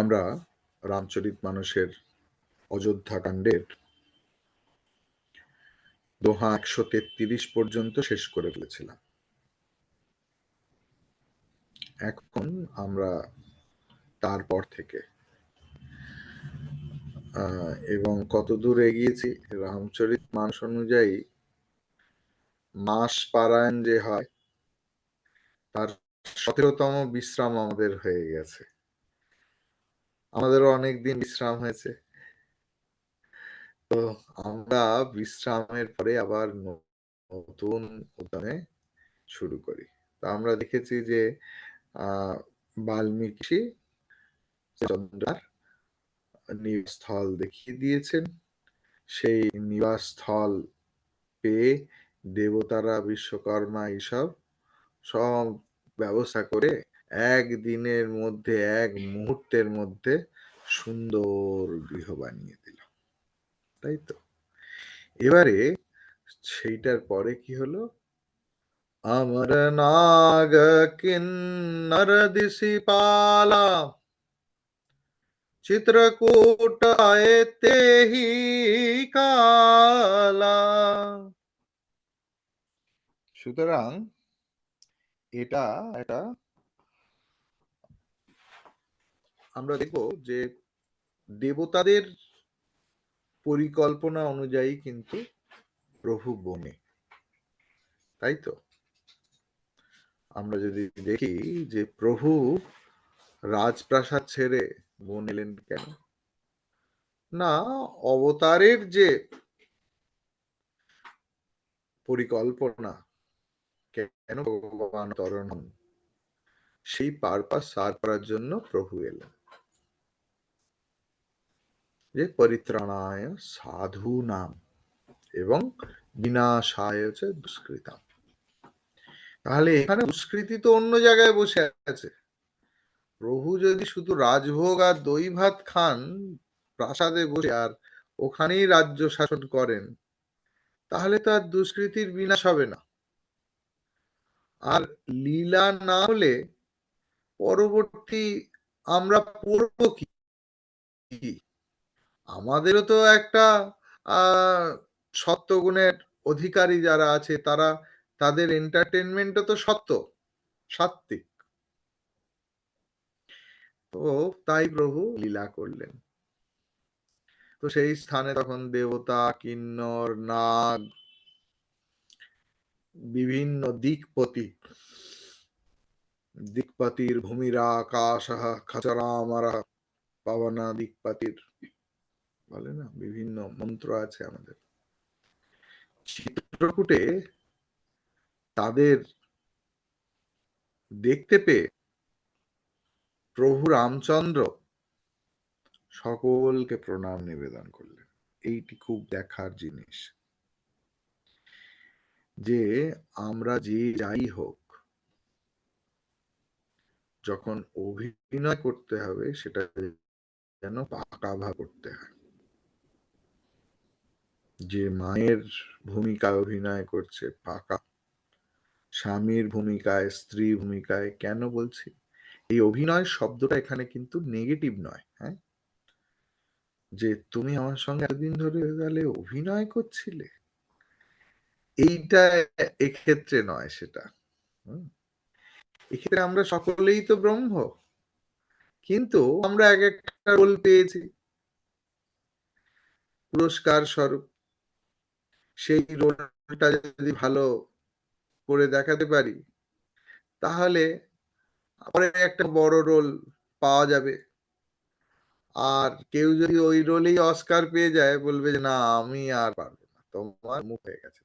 আমরা রামচরিত মানুষের অযোধ্যা কাণ্ডের দোহা একশো তেত্রিশ পর্যন্ত শেষ করে ফেলেছিলাম। এখন আমরা তারপর থেকে এবং কত দূর এগিয়েছি রামচরিত মানুষ অনুযায়ী, মাস পারায়ণ যে হয়, তার সতেরোতম বিশ্রাম আমাদের হয়ে গেছে। আমাদেরও অনেক দিন বিশ্রাম হয়েছে। তো আমরা বিশ্রামের পরে আবার নতুন উদ্যমে শুরু করি। তো আমরা দেখেছি যে বাল্মীকি চন্দ্রার নিবাসস্থল দেখিয়ে দিয়েছেন। সেই নিবাসস্থল পেয়ে দেবতারা, বিশ্বকর্মা এইসব সব ব্যবস্থা করে এক দিনের মধ্যে, এক মুহূর্তের মধ্যে সুন্দর গৃহ বানিয়ে দিল। তাই তো? এবারে সেইটার পরে কি হলো? আমার নাগ কিন্নর দিশি পালা চিত্রকূট আয়তে হি কালা। সুতরাং এটা এটা আমরা দেখব যে দেবতাদের পরিকল্পনা অনুযায়ী কিন্তু প্রভু বনে। তাই তো? আমরা যদি দেখি যে প্রভু রাজপ্রাসাদ ছেড়ে বন এলেন কেন? না, অবতারের যে পরিকল্পনা, কেন ভগবান তরণ সেই পারপাস সার করার জন্য প্রভু এলেন। যে পরিত্রাণায় সাধু নাম এবং বিনাশায় হচ্ছে দুষ্কৃতাম। তাহলে এখানে দুষ্কৃতি তো অন্য জায়গায় বসে আছে। প্রভু যদি শুধু রাজভোগ আর দই ভাত খান, প্রাসাদে বসে আর ওখানেই রাজ্য শাসন করেন, তাহলে তো আর দুষ্কৃতির বিনাশ হবে না। আর লীলা না হলে পরবর্তী আমরা পড়ব কি? আমাদেরও তো একটা সত্যগুণের অধিকারী যারা আছে তারা, তাদের এন্টারটেনমেন্টও তো সত্য সাত্বিক তো তাই প্রভু লীলা করলেন। তো সেই স্থানে তখন দেবতা, কিন্নর, নাগ, বিভিন্ন দিকপতি, দিকপাতির ভূমিরা আকাশ খাচারা আমারা পাবনা দিকপাতির বলে না? বিভিন্ন মন্ত্র আছে আমাদের। চিত্রকূটে তাদের দেখতে পেয়ে প্রভু রামচন্দ্র সকলকে প্রণাম নিবেদন করলেন। এইটি খুব দেখার জিনিস। যে আমরা যে যাই হোক, যখন অভিনয় করতে হবে, সেটা যেন পাকাভা করতে হয়। যে মায়ের ভূমিকায় অভিনয় করছে পাকা, স্বামীর ভূমিকায় স্ত্রী ভূমিকায়, কেন বলছি? এই অভিনয় শব্দটা এখানে কিন্তু নেগেটিভ নয় হ্যাঁ? যে তুমি আমার সঙ্গে এতদিন ধরে গেলে অভিনয় করছিলে? এইটা এক্ষেত্রে নয় সেটা এক্ষেত্রে আমরা সকলেই তো ব্রহ্ম, কিন্তু আমরা এক একটা রোল পেয়েছি। পুরস্কার স্বরূপ সেই রোলটা যদি ভালো করে দেখাতে পারি, তাহলে পরে একটা বড় রোল পাওয়া যাবে। আর কেউ যদি ওই রোলেই অস্কার পেয়ে যায়, বলবে যে, না, আমি আর পারব না, তোমার মুখ হয়ে গেছে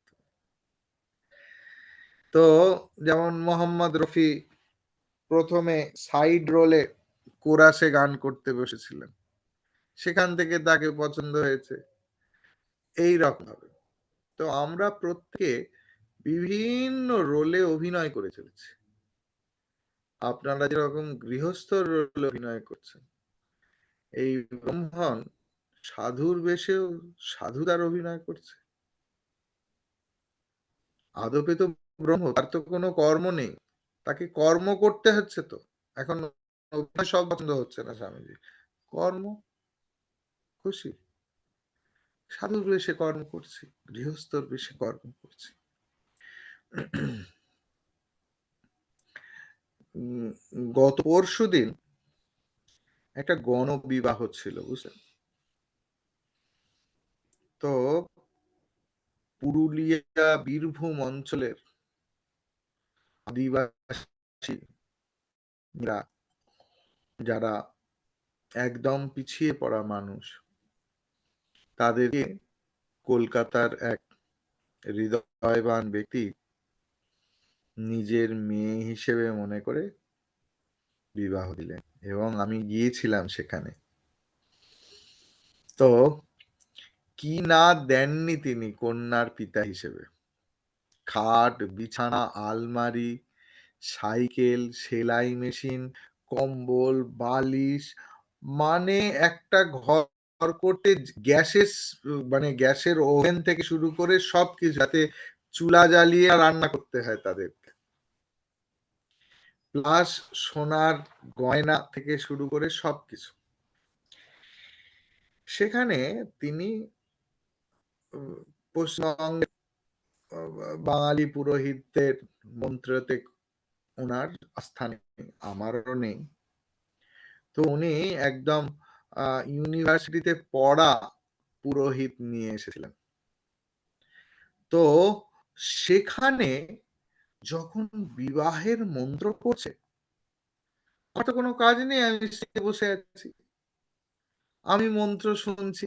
তো। যেমন মোহাম্মদ রফি প্রথমে সাইড রোলে কোরাসে গান করতে বসেছিলেন। সেখান থেকে তাকে পছন্দ হয়েছে। এই রকম ভাবে। তো আমরা প্রত্যেকে বিভিন্ন রোলে অভিনয় করে চলেছি। আপনারা যেরকম গৃহস্থ রোলে অভিনয় করছেন, এই ব্রহ্মণ সাধুর বেশেও সাধুদার অভিনয় করছে। আদপে তো ব্রহ্ম, তার তো কোনো কর্ম নেই। তাকে কর্ম করতে হচ্ছে তো। এখন সব পছন্দ হচ্ছে না স্বামীজি। কর্ম, খুশি? সাধুর বেশে কর্ম করছি গৃহস্থর বেশে কর্ম করছি। গত পরশু দিন একটা গণ বিবাহ ছিল, বুঝলেন? তো পুরুলিয়া বীরভূম অঞ্চলের আদিবাসী যারা একদম পিছিয়ে পড়া মানুষ তাদেরকে কলকাতার এক হৃদয়বান ব্যক্তি নিজের মেয়ে হিসেবে মনে করে বিবাহ দিলেন এবং আমি গিয়েছিলাম সেখানে। তো কি না দেননি তিনি কন্যার পিতা হিসেবে। খাট, বিছানা, আলমারি, সাইকেল, সেলাই মেশিন, কম্বল, বালিশ মানে একটা ঘর করতে গ্যাসের মানে গ্যাসের ওভেন থেকে শুরু করে সবকিছু যাতে চুলা জ্বালিয়ে রান্না করতে হয় তাদেরকে। প্লাস সোনার গয়না থেকে শুরু করে সবকিছু। সেখানে তিনি পশ্চিমবঙ্গের বাঙালি পুরোহিতদের মন্ত্রতে ওনার আস্থা নেই আমারও নেই। তো উনি একদম ইউনিভার্সিটিতে পড়া পুরোহিত নিয়ে এসেছিলেন। তো সেখানে যখন বিবাহের মন্ত্র পড়ছে, আমার কোনো কাজ নেই, আমি বসে আছি। আমি মন্ত্র শুনছি,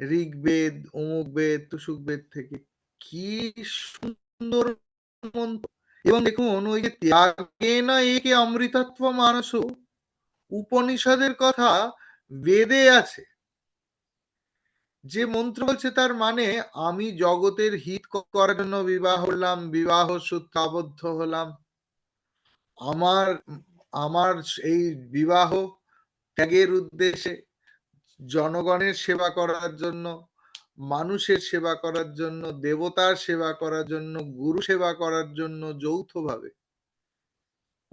ঋগ্বেদ, অমুক বেদ তুসুক বেদ থেকে কি সুন্দর মন্ত্র। এবং দেখুন, ওই যে ত্যাগে না একে অমৃতত্ব মানস, উপনিষদের কথা বেদে আছে। যে মন্ত্র বলছে তার মানে আমি জগতের হিত করার জন্য বিবাহ হলাম, বিবাহ সূত্র আবদ্ধ হলাম। আমার আমার এই বিবাহ ত্যাগের উদ্দেশ্যে জনগণের সেবা করার জন্য, মানুষের সেবা করার জন্য, দেবতার সেবা করার জন্য, গুরু সেবা করার জন্য যৌথভাবে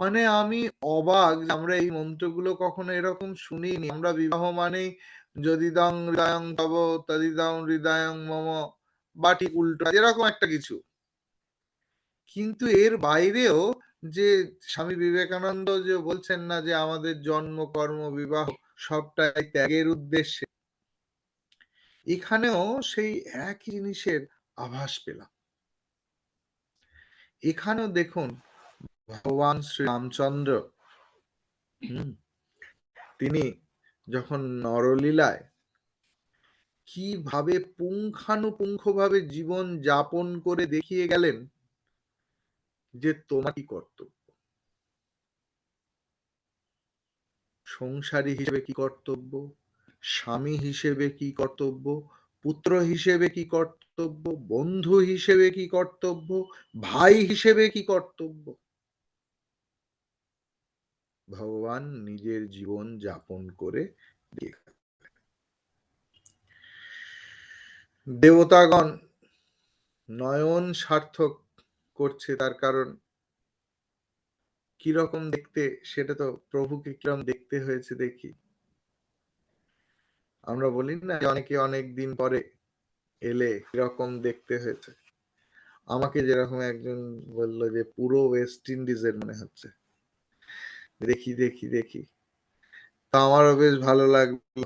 মানে আমি অবাক আমরা এই মন্ত্রগুলো কখনো এরকম শুনিনি। আমরা বিবাহ মানেই যদি দং হৃদয়ং তব তদিদং হৃদয়ং মম বাটি উল্টো এরকম একটা কিছু। কিন্তু এর বাইরেও যে স্বামী বিবেকানন্দ যে বলছেন না যে আমাদের জন্ম, কর্ম, বিবাহ সবটাই ত্যাগের উদ্দেশ্যে, এখানেও সেই একই জিনিসের আভাস পেলাম। এখানেও দেখুন ভগবান শ্রী রামচন্দ্র তিনি যখন নরলীলায় কীভাবে পুঙ্খানুপুঙ্খভাবে জীবন যাপন করে দেখিয়ে গেলেন যে তোমার কি কর্তব্য? সংসারী হিসেবে কি কর্তব্য? স্বামী হিসেবে কি কর্তব্য? পুত্র হিসেবে কি কর্তব্য? বন্ধু হিসেবে কি কর্তব্য? ভাই হিসেবে কি কর্তব্য? ভগবান নিজের জীবন যাপন করে দেবতাগণ নয়ন সার্থক করছে তার কারণ কীরকম দেখতে সেটা তো প্রভুকে কীরকম দেখতে হয়েছে দেখি। আমরা বলি না অনেকে অনেক দিন পরে এলে কীরকম দেখতে হয়েছে। আমাকে যেরকম একজন বলল যে পুরো ওয়েস্ট ইন্ডিজের মনে হচ্ছে। দেখি দেখি দেখি। তো আমারও বেশ ভালো লাগল।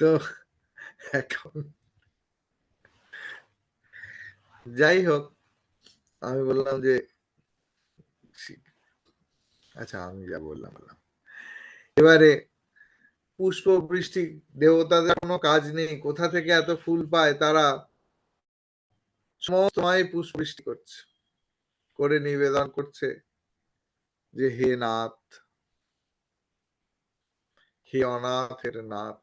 তো এখন যাই হোক, আমি বললাম যে আচ্ছা আমি যা বললাম বললাম। এবারে পুষ্প বৃষ্টি দেবতাদের কোনো কাজ নেই। কোথা থেকে এত ফুল পায় তারা? সময় পুষ্প বৃষ্টি করছে। করে নিবেদন করছে যে হে নাথ, হে অনাথের নাথ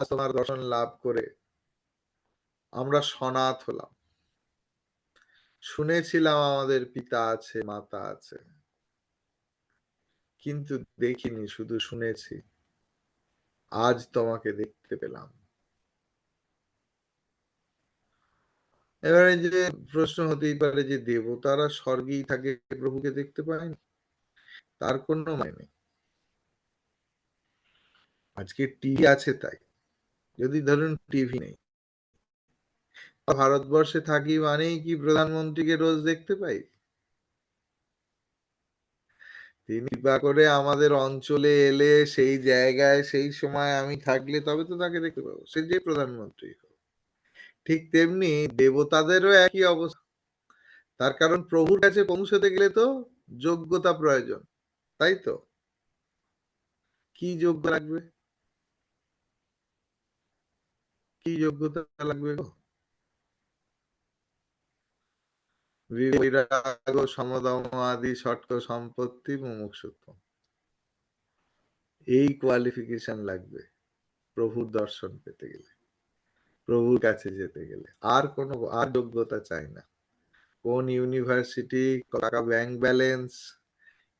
তোমার দর্শন লাভ করে আমরা সনাথ হলাম। শুনেছিলাম আমাদের পিতা আছে, মাতা আছে, কিন্তু দেখিনি, শুধু শুনেছি। আজ তোমাকে দেখতে পেলাম। এবারে যে প্রশ্ন হতেই পারে যে দেবতারা স্বর্গেই থাকে, প্রভুকে দেখতে পায় তার কোনো মানে নেই। আজকে টিভি আছে তাই। যদি ধরুন টিভি নেই। ভারতবর্ষে থাকি মানেই কি প্রধানমন্ত্রীকে রোজ দেখতে পাই? তিনি বা করে আমাদের অঞ্চলে এলে সেই জায়গায়, সেই সময় আমি থাকলে তবে তো তাকে দেখতে পাবো। সে যে প্রধানমন্ত্রী ঠিক তেমনি দেবতাদেরও একই অবস্থা। তার কারণ প্রভুর কাছে পৌঁছতে গেলে তো যোগ্যতা প্রয়োজন, তাই তো? কি যোগ্য লাগবে? কি যোগ্যতা লাগবে আদি শর্ত সম্পত্তি এই কোয়ালিফিকেশন লাগবে প্রভুর দর্শন পেতে গেলে। প্রভুর কাছে যেতে গেলে। আর কোনো, আর যোগ্যতা চাই না। কোন ইউনিভার্সিটি টাকা ব্যাংক ব্যালেন্স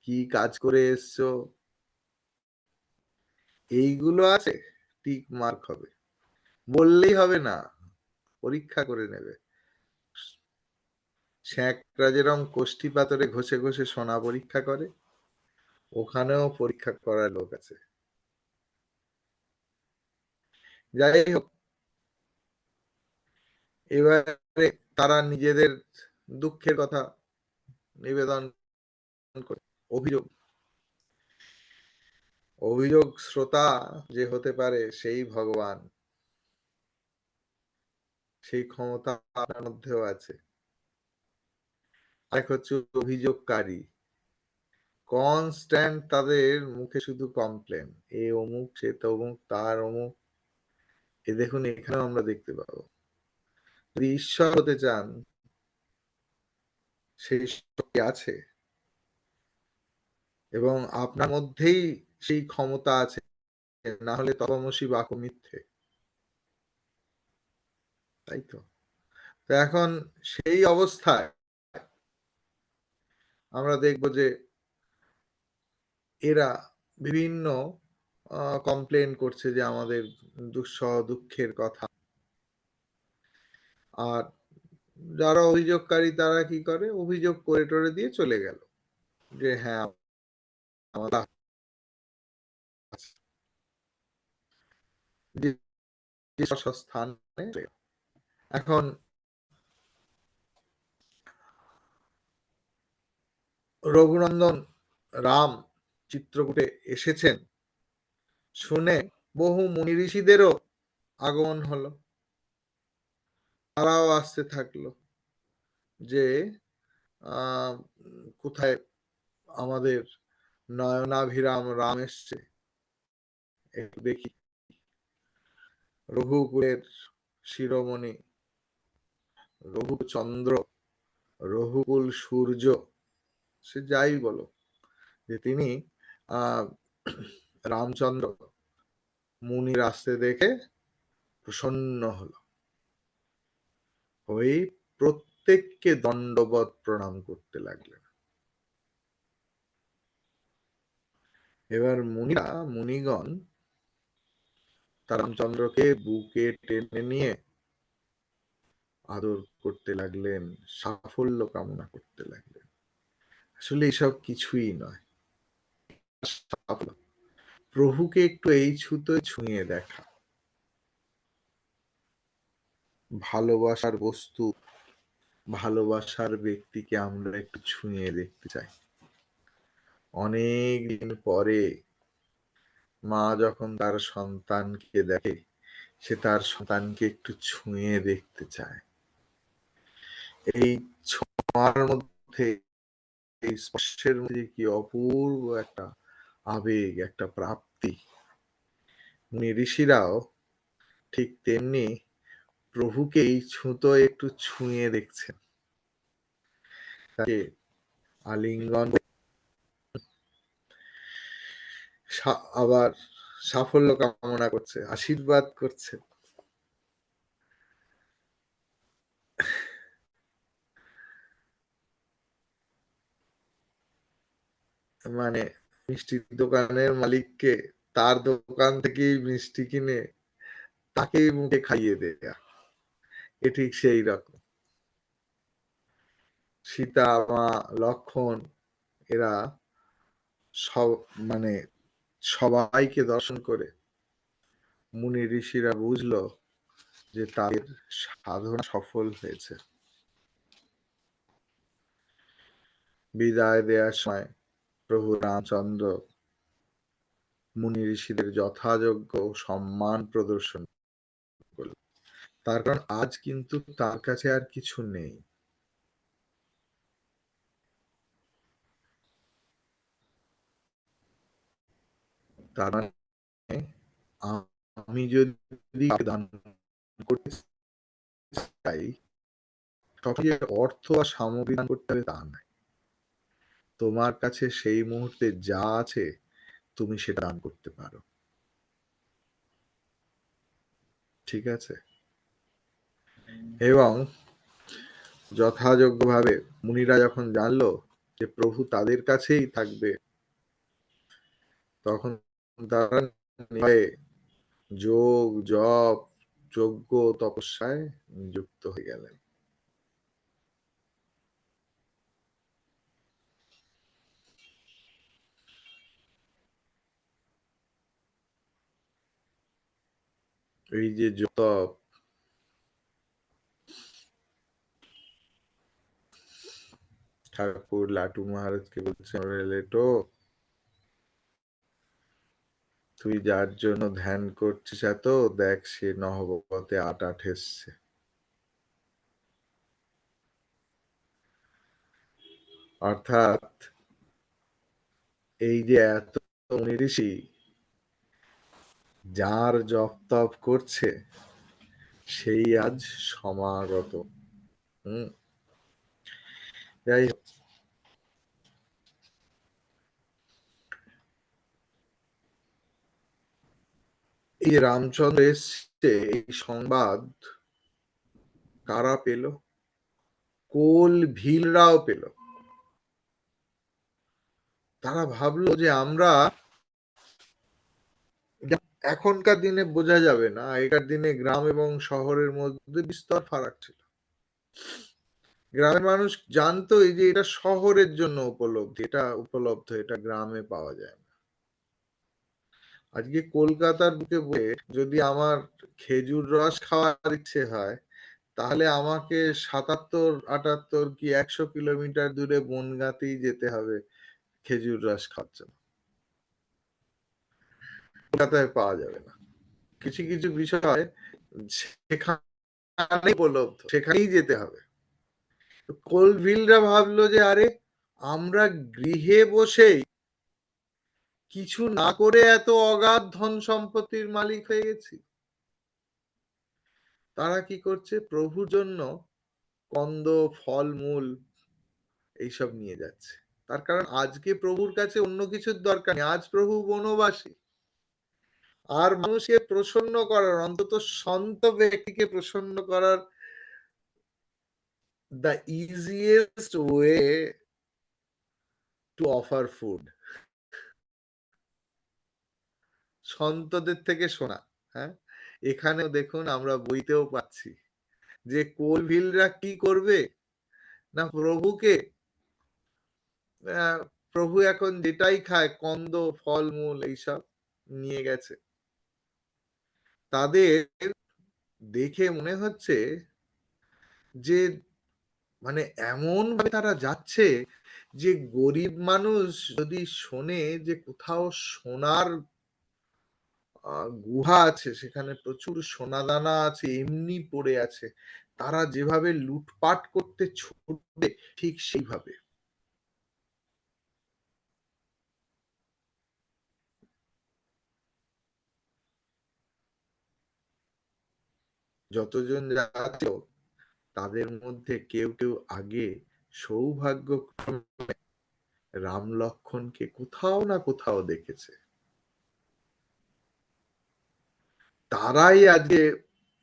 কি কাজ করে এসছো? এইগুলো আছে টিক মার্ক হবে। বললেই হবে না, পরীক্ষা করে নেবে। শ্যাঁকরা যেরকম কোষ্ঠী পাতরে ঘষে ঘষে সোনা পরীক্ষা করে, ওখানেও পরীক্ষা করার লোক আছে। যাই হোক এবারে তারা নিজেদের দুঃখের কথা নিবেদন করে। অভিযোগ। অভিযোগ শ্রোতা যে হতে পারে সেই ভগবান। সেই ক্ষমতা আপনার মধ্যেও আছে। এক হচ্ছে অভিযোগকারী। কনস্ট্যান্ট তাদের মুখে শুধু কমপ্লেন এ অমুক, সে তমুক, তার অমুক। এ দেখুন, এখানেও আমরা দেখতে পাবো। যদি ঈশ্বর হতে চান সেই শক্তি আছে। এবং আপনার মধ্যেই সেই ক্ষমতা আছে, না হলে তপমসী বাক মিথ্যে। তাই তো? এখন সেই অবস্থায় আমরা দেখব যে এরা বিভিন্ন কমপ্লেন করছে যে আমাদের দুঃসহ দুঃখের কথা। আর যারা অভিযোগকারী, তারা কি করে? অভিযোগ করে টরে দিয়ে চলে গেল যে হ্যাঁ এখন রঘুনন্দন রাম চিত্রকূটে এসেছেন শুনে বহু মুনি ঋষিদেরও আগমন হলো। তারাও আসতে থাকল যে কোথায় আমাদের নয়নাভিরাম রাম এসছে? দেখি। রঘুকুলের শিরোমণি, রঘুচন্দ্র, রঘুকুল সূর্য, সে যাই বলো যে তিনি রামচন্দ্র মুনির আসতে দেখে প্রসন্ন হলো। হয়ে প্রত্যেককে দণ্ডবত প্রণাম করতে লাগলেন। এবার মুনিরা, মুনিগণ রামচন্দ্রকে বুকে টেনে নিয়ে আদর করতে লাগলেন, সাফল্য কামনা করতে লাগলেন। আসলে এসব কিছুই নয়। প্রভুকে একটু এই ছুতো ছুঁয়ে দেখা। ভালোবাসার বস্তু, ভালোবাসার ব্যক্তিকে আমরা একটু ছুঁয়ে দেখতে চাই। অনেক দিন পরে মা যখন তার সন্তানকে দেখে, সে তার সন্তানকে একটু ছুঁয়ে দেখতে চায়। এই ছোঁয়ার মধ্যে, এই স্পর্শের মধ্যে কি অপূর্ব একটা আবেগ, একটা প্রাপ্তি? উনি ঋষিরাও ঠিক তেমনি প্রভুকে এই ছুঁতো একটু ছুঁয়ে দেখছেন তাকে আলিঙ্গন আবার সাফল্য কামনা করছে, আশীর্বাদ করছে। মানে মিষ্টির দোকানের মালিককে তার দোকান থেকেই মিষ্টি কিনে তাকেই মুখে খাইয়ে দেয়া। ঠিক সেই রকম। সীতা, মা, লক্ষণ, এরা সব মানে সবাইকে দর্শন করে। মুনি ঋষিরা বুঝলো যে তাদের সাধনা সফল হয়েছে। বিদায় দেওয়ার সময় প্রভু রামচন্দ্র মুনি ঋষিদের যথাযোগ্য সম্মান প্রদর্শন তার কারণ আজ কিন্তু তার কাছে আর কিছু নেই। মানে আমি যদি দান করতে চাই সবচেয়ে অর্থ আর সামগ্রী দান করতে হবে তা নয় তোমার কাছে সেই মুহূর্তে যা আছে, তুমি সেটা দান করতে পারো। ঠিক আছে? এবং যথাযোগ্যভাবে মুনিরা যখন জানলো যে প্রভু তাদের কাছেই থাকবে, তখন তারা যোগ, জপ, যজ্ঞ, তপস্যায় যুক্ত হয়ে গেলেন। এই যে জপ ঠাকুর, লাটু মহারাজকে বলছে লেটো তুই যার জন্য ধ্যান করছিস এত, দেখ সে নহবতে আট এসছে অর্থাৎ এই যে এত ঋষি যার জপ তপ করছে, সেই আজ সমাগত। হম? যাই এই রামচন্দ্র এসছে? এই সংবাদ কারা পেল? কোল ভিলরাও পেল। তারা ভাবলো যে আমরা এখনকার দিনে বোঝা যাবে না, আগেকার দিনে গ্রাম এবং শহরের মধ্যে বিস্তর ফারাক ছিল। গ্রামের মানুষ জানতো যে এটা শহরের জন্য উপলব্ধি, এটা উপলব্ধ, এটা গ্রামে পাওয়া যায় না। আজকে কলকাতার বুকে বসে যদি আমার খেজুর রস খাওয়ার ইচ্ছে হয়, তাহলে আমাকে সাতাত্তর, আটাত্তর কি একশো কিলোমিটার দূরে বনগাতেই যেতে হবে খেজুর রস খাওয়ার জন্য। কলকাতায় পাওয়া যাবে না। কিছু কিছু বিষয় সেখানে উপলব্ধ, সেখানেই যেতে হবে। কোলভিলরা ভাবলো যে আরে, আমরা গৃহে বসেই কিছু না করে এত অগাধ ধন সম্পত্তির মালিক হয়ে গেছি। তারা কি করছে? প্রভুর জন্য কন্দ, ফলমূল এইসব নিয়ে যাচ্ছে। তার কারণ আজকে প্রভুর কাছে অন্য কিছুর দরকার নেই। আজ প্রভু বনবাসী। আর মানুষকে প্রসন্ন করার, অন্তত সন্ত ব্যক্তিকে প্রসন্ন করার the easiest way to offer food সন্তদের থেকে শোনা হ্যাঁ? এখানেও দেখুন আমরা বইতেও পাচ্ছি যে কোলভিলরা কি করবে? না প্রভুকে? প্রভু এখন যেটাই খায়, কন্দ, ফলমূল এইসব নিয়ে গেছে। তাদের দেখে মনে হচ্ছে যে মানে এমন ভাবে তারা যাচ্ছে যে গরিব মানুষ যদি শোনে যে কোথাও সোনার গুহা আছে, সেখানে প্রচুর সোনাদানা আছে, এমনি পড়ে আছে। তারা যেভাবে লুটপাট করতে ছুটবে ঠিক সেইভাবে। যতজন যাচ্ছে তাদের মধ্যে কেউ কেউ আগে সৌভাগ্য রাম লক্ষণকে কোথাও না কোথাও দেখেছে। তারাই আজকে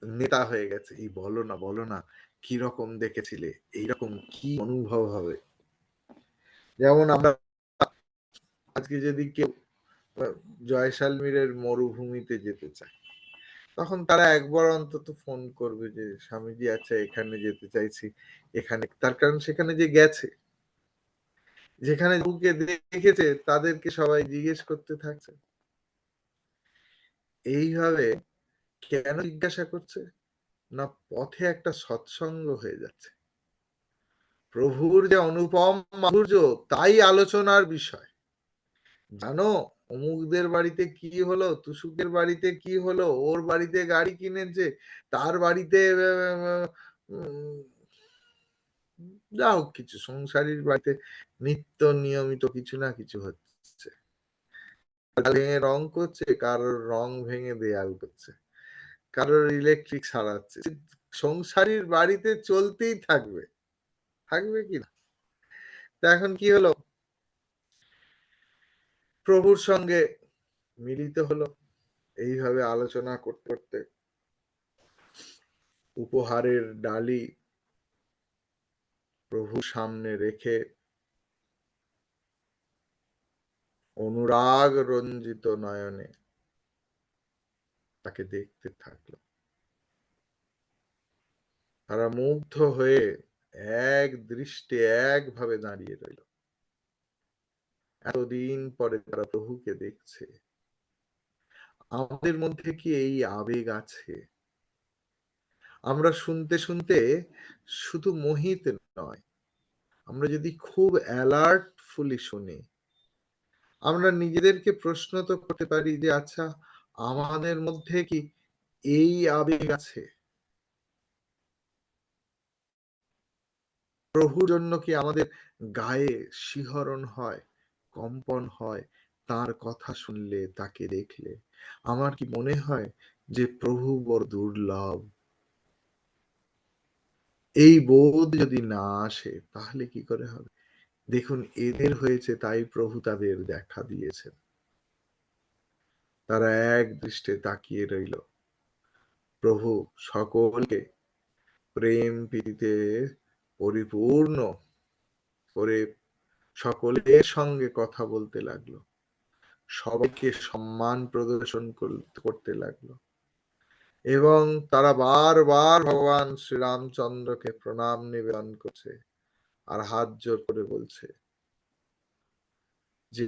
নেতা হয়ে গেছে। এই বলো না বলো না, কি রকম দেখেছিলে? এইরকম কি অনুভব হবে? যেমন আমরা আজকে যদি কেউ জয়সালমীরের মরুভূমিতে যেতে চায়, তখন তারা একবার অন্তত ফোন করবে যে, স্বামীজি আচ্ছা এখানে যেতে চাইছি। এখানে, তার কারণ সেখানে যে গেছে, যেখানে বুকে দেখেছে, তাদেরকে সবাই জিজ্ঞেস করতে থাকছে। এইভাবে কেন জিজ্ঞাসা করছে? না, পথে একটা সৎসঙ্গ হয়ে যাচ্ছে। প্রভুর যে অনুপম মাধুর্য, তাই আলোচনার বিষয়। জানো, অমুকদের বাড়িতে কি হলো? তুসুকের বাড়িতে কি হলো? ওর বাড়িতে গাড়ি কিনেছে? তার বাড়িতে যা হোক কিছু, সংসারীর বাড়িতে নিত্য নিয়মিত কিছু না কিছু হচ্ছে। ভেঙে রং করছে কারোর রং ভেঙে দেয়াল করছে। কারোর ইলেকট্রিক সারাচ্ছে। সংসারীর বাড়িতে চলতেই থাকবে। থাকবে কি না? এখন কি হলো? প্রভুর সঙ্গে মিলিত হলো। এইভাবে আলোচনা করতে করতে উপহারের ডালি প্রভু সামনে রেখে অনুরাগ রঞ্জিত নয়নে তাকে দেখতে থাকল তারা মুগ্ধ হয়ে এক দৃষ্টে একভাবে দাঁড়িয়ে রইল। এতদিন পরে তারা প্রভুকে দেখছে। আমাদের মধ্যে কি এই আবেগ আছে? আমরা শুনতে শুনতে শুধু মোহিত নয়, আমরা যদি খুব অ্যালার্টফুলি শুনি, আমরা নিজেদেরকে প্রশ্ন তো করতে পারি যে আচ্ছা আমাদের মধ্যে কি এই আবেগ আছে? প্রভুর জন্য কি আমাদের গায়ে শিহরণ হয়, কম্পন হয়, তার কথা শুনলে, তাকে দেখলে? আমার কি মনে হয় যে প্রভু বড় দুর্লভ? এই বোধ যদি না আসে, তাহলে কি করে হবে? দেখুন, এদের হয়েছে তাই প্রভু তাদের দেখা দিয়েছেন। তারা এক দৃষ্টে তাকিয়ে রইল। প্রভু সকলকে প্রেম প্রীতিতে পরিপূর্ণ করে সকলের সঙ্গে কথা বলতে লাগল। সবাইকে সম্মান প্রদর্শন করতে লাগল। এবং তারা বারবার ভগবান শ্রীরামচন্দ্রকে প্রণাম নিবেদন করছে আর হাত জোর করে বলছে যে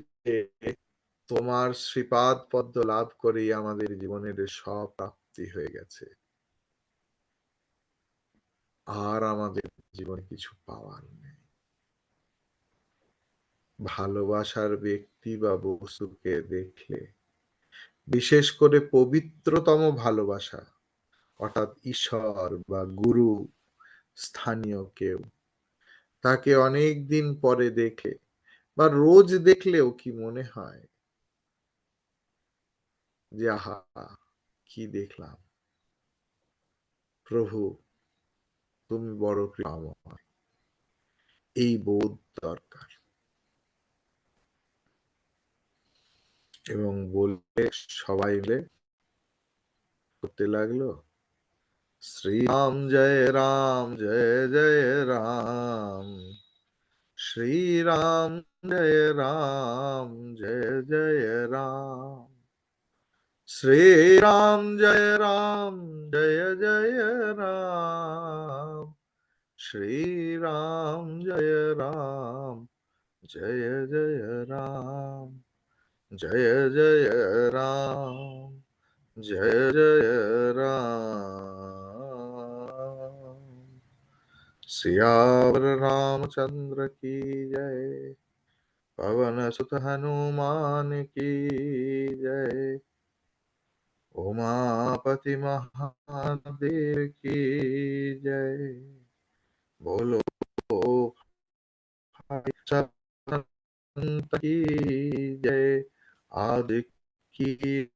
তোমার শ্রীপাদ পদ্ম লাভ করেই আমাদের জীবনের সব প্রাপ্তি হয়ে গেছে। আর আমাদের জীবনে কিছু পাওয়ার নেই। ভালোবাসার ব্যক্তি বা বস্তুকে দেখলে, বিশেষ করে পবিত্রতম ভালোবাসা, অর্থাৎ ঈশ্বর বা গুরু, স্থানীয় কেউ, তাকে অনেক দিন পরে দেখে বা রোজ দেখলেও কি মনে হয় যে, আহা, কি দেখলাম? প্রভু, তুমি বড় কৃপাময়। এই বোধ দরকার। এবং বললে, সবাই মিলে করতে লাগল, শ্রীরাম জয় রাম, জয় জয় রাম। শ্রী রাম জয় রাম, জয় জয় রাম। श्री राम जय राम, जय जय राम। श्री राम जय राम, जय जय राम, जय जय राम, जय जय राम। सियावर रामचंद्र की जय, पवन सुत हनुमान की जय। उमापति महादेव की जय। बोलो की जय। आदि की